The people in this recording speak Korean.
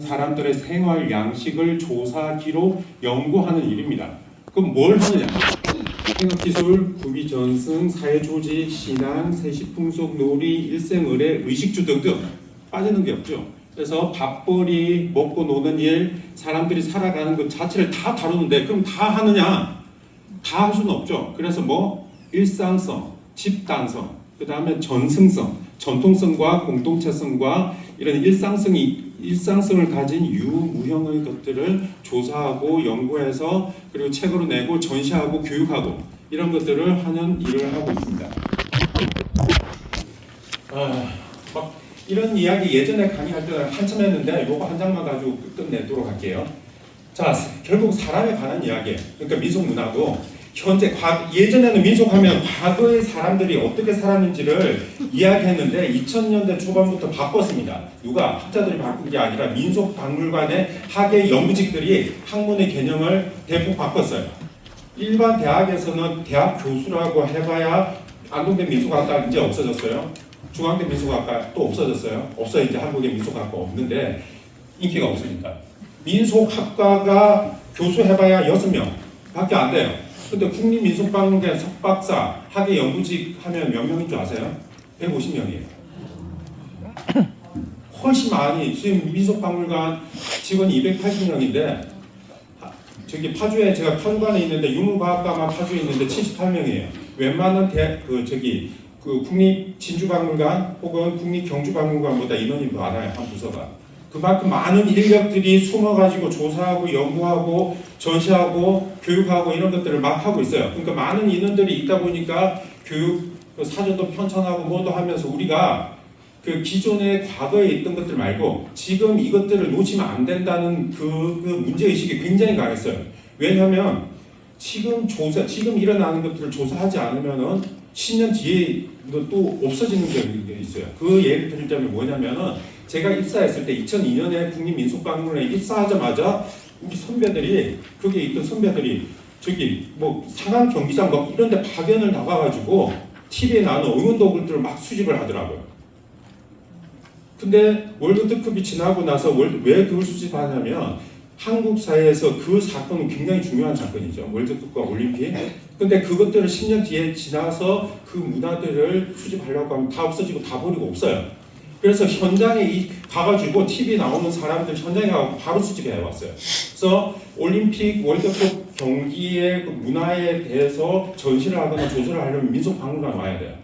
사람들의 생활 양식을 조사 기록 연구하는 일입니다. 그럼 뭘 하느냐? 생각기술, 구비전승, 사회조직, 신앙, 세시풍속, 놀이, 일생의례, 의식주 등등 빠지는 게 없죠. 그래서 밥벌이, 먹고 노는 일, 사람들이 살아가는 것 자체를 다 다루는데 그럼 다 하느냐? 다 할 수는 없죠. 그래서 뭐 일상성, 집단성, 그 다음에 전승성, 전통성과 공동체성과 이런 일상성이 일상성을 가진 유무형의 것들을 조사하고 연구해서 그리고 책으로 내고 전시하고 교육하고 이런 것들을 하는 일을 하고 있습니다. 아, 막 이런 이야기 예전에 강의할 때는 한참 했는데 요거 한 장만 가지고 끝내도록 할게요. 자, 결국 사람에 관한 이야기. 그러니까 민속 문화도 현재 과, 예전에는 민속하면 과거의 사람들이 어떻게 살았는지를 이야기했는데 2000년대 초반부터 바꿨습니다. 누가 학자들이 바꾼 게 아니라 민속 박물관의 학예 연구직들이 학문의 개념을 대폭 바꿨어요. 일반 대학에서는 대학 교수라고 해봐야 안동대 민속학과 이제 없어졌어요. 중앙대 민속학과 또 없어졌어요. 없어 이제 한국에 민속학과 없는데 인기가 없으니까. 민속학과가 교수 해봐야 여섯 명 밖에 안 돼요. 근데 국립민속박물관 석박사 학예 연구직 하면 몇 명인 줄 아세요? 150명이에요. 훨씬 많이 지금 민속박물관 직원이 280명인데 저기 파주에 제가 파주관에 있는데 유물과학과만 파주에 있는데 78명이에요. 웬만한 대, 그 저기 그 국립 진주박물관 혹은 국립 경주박물관보다 인원이 많아요 한 부서가. 그만큼 많은 인력들이 숨어가지고 조사하고 연구하고 전시하고 교육하고 이런 것들을 막 하고 있어요. 그러니까 많은 인원들이 있다 보니까 교육 그 사전도 편찬하고 뭐도 하면서 우리가 그 기존의 과거에 있던 것들 말고 지금 이것들을 놓치면 안 된다는 그, 그 문제의식이 굉장히 강했어요. 왜냐하면 지금 조사, 지금 일어나는 것들을 조사하지 않으면은 10년 뒤에 또 없어지는 게 있어요. 그 예를 들자면 뭐냐면은 제가 입사했을 때 2002년에 국립민속박물관에 입사하자마자 우리 선배들이 거기에 있던 선배들이 저기 뭐 상암 경기장 막 이런 데 파견을 나가가지고 TV에 나오는 응원도구들을 막 수집을 하더라고요. 근데 월드컵이 지나고 나서 월- 왜 그걸 수집하냐면 한국 사회에서 그 사건은 굉장히 중요한 사건이죠. 월드컵과 올림픽. 근데 그것들을 10년 뒤에 지나서 그 문화들을 수집하려고 하면 다 없어지고 다 버리고 없어요. 그래서 현장에 이- 가가지고 TV 나오는 사람들 현장에 가고 바로 수집해 왔어요. 그래서 올림픽 월드컵 경기의 그 문화에 대해서 전시를 하거나 조사를 하려면 민속박물관 와야 돼요.